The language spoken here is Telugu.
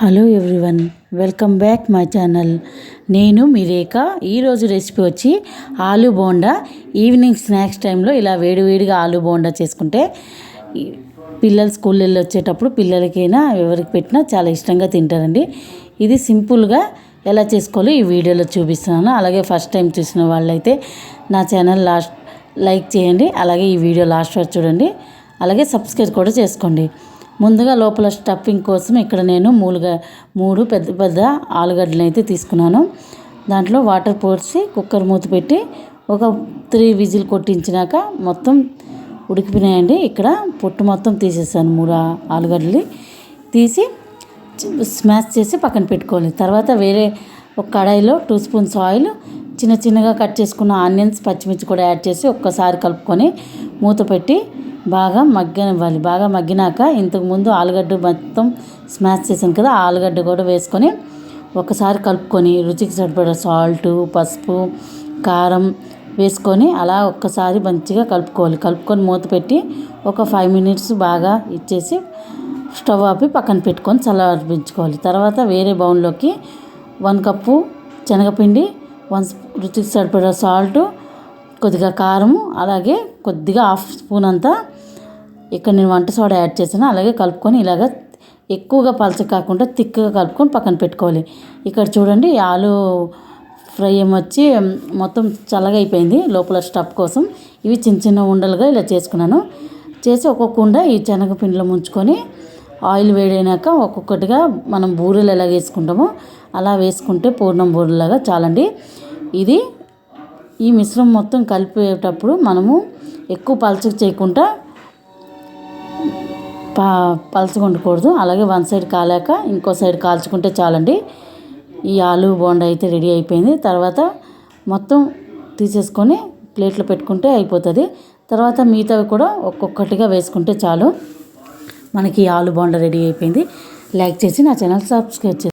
Hello everyone welcome back my channel. నేను మీ రేఖ. ఈరోజు రెసిపీ వచ్చి ఆలూ బోండా. ఈవినింగ్ స్నాక్స్ టైంలో ఇలా వేడివేడిగా ఆలూ బోండా చేసుకుంటే పిల్లలు స్కూల్ వెళ్ళి వచ్చేటప్పుడు పిల్లలకైనా ఎవరికి పెట్టినా చాలా ఇష్టంగా తింటారండి. ఇది సింపుల్గా ఎలా చేసుకోవాలో ఈ వీడియోలో చూపిస్తున్నాను. అలాగే ఫస్ట్ టైం చూసిన వాళ్ళైతే నా ఛానల్ లాస్ట్ లైక్ చేయండి. అలాగే ఈ వీడియో లాస్ట్ వరకు చూడండి. అలాగే సబ్స్క్రైబ్ కూడా చేసుకోండి. ముందుగా లోపల స్టఫింగ్ కోసం ఇక్కడ నేను మూలుగా మూడు పెద్ద పెద్ద ఆలుగడ్డలు అయితే తీసుకున్నాను. దాంట్లో వాటర్ పోసి కుక్కర్ మూత పెట్టి ఒక త్రీ విజిల్ కొట్టించినాక మొత్తం ఉడికిపోయినాయండి. ఇక్కడ పొట్టు మొత్తం తీసేసాను మూడు ఆలుగడ్డలు తీసి స్మాష్ చేసి పక్కన పెట్టుకోవాలి. తర్వాత వేరే ఒక కడాయిలో టూ స్పూన్స్ ఆయిల్ చిన్న చిన్నగా కట్ చేసుకున్న ఆనియన్స్ పచ్చిమిర్చి కూడా యాడ్ చేసి ఒక్కసారి కలుపుకొని మూత పెట్టి బాగా మగ్గనివ్వాలి. బాగా మగ్గినాక ఇంతకుముందు ఆలుగడ్డ మొత్తం స్మాష్ చేసాను కదా ఆలుగడ్డ కూడా వేసుకొని ఒకసారి కలుపుకొని రుచికి సరిపడ సాల్ట్ పసుపు కారం వేసుకొని అలా ఒక్కసారి మంచిగా కలుపుకోవాలి. కలుపుకొని మూత పెట్టి ఒక ఫైవ్ మినిట్స్ బాగా ఇచ్చేసి స్టవ్ ఆపి పక్కన పెట్టుకొని చల్లార్పించుకోవాలి తర్వాత వేరే బౌన్లోకి వన్ కప్పు శనగపిండి వన్ రుచికి సరిపడే సాల్ట్ కొద్దిగా కారం అలాగే కొద్దిగా హాఫ్ స్పూన్ అంతా ఇక్కడ నేను వంట సోడా యాడ్ చేశాను. అలాగే కలుపుకొని ఇలాగ ఎక్కువగా పలచ కాకుండా థిక్గా కలుపుకొని పక్కన పెట్టుకోవాలి. ఇక్కడ చూడండి ఆలు ఫ్రై ఏమొచ్చి మొత్తం చల్లగా అయిపోయింది లోపల స్టఫ్ కోసం. ఇవి చిన్న చిన్న ఉండలుగా ఇలా చేసుకున్నాను. చేసి ఒక్కొక్క ఉండ ఈ శనగపిండిలో ముంచుకొని ఆయిల్ వేడైనాక ఒక్కొక్కటిగా మనం బూరెలు ఎలా వేసుకుంటామో అలా వేసుకుంటే పూర్ణం బూరెలాగా చాలండి. ఇది ఈ మిశ్రమం మొత్తం కలిపేటప్పుడు మనము ఎక్కువ పలచక చేయకుండా పా పలచగా ఉండకూడదు. అలాగే వన్ సైడ్ కాలాక ఇంకో సైడ్ కాల్చుకుంటే చాలండి. ఈ ఆలు బోండా అయితే రెడీ అయిపోయింది. తర్వాత మొత్తం తీసేసుకొని ప్లేట్లో పెట్టుకుంటే అయిపోతుంది. తర్వాత మిగతావి కూడా ఒక్కొక్కటిగా వేసుకుంటే చాలు. మనకి ఆలు బోండా రెడీ అయిపోయింది. లైక్ చేసి నా ఛానల్ సబ్స్క్రైబ్ చేసి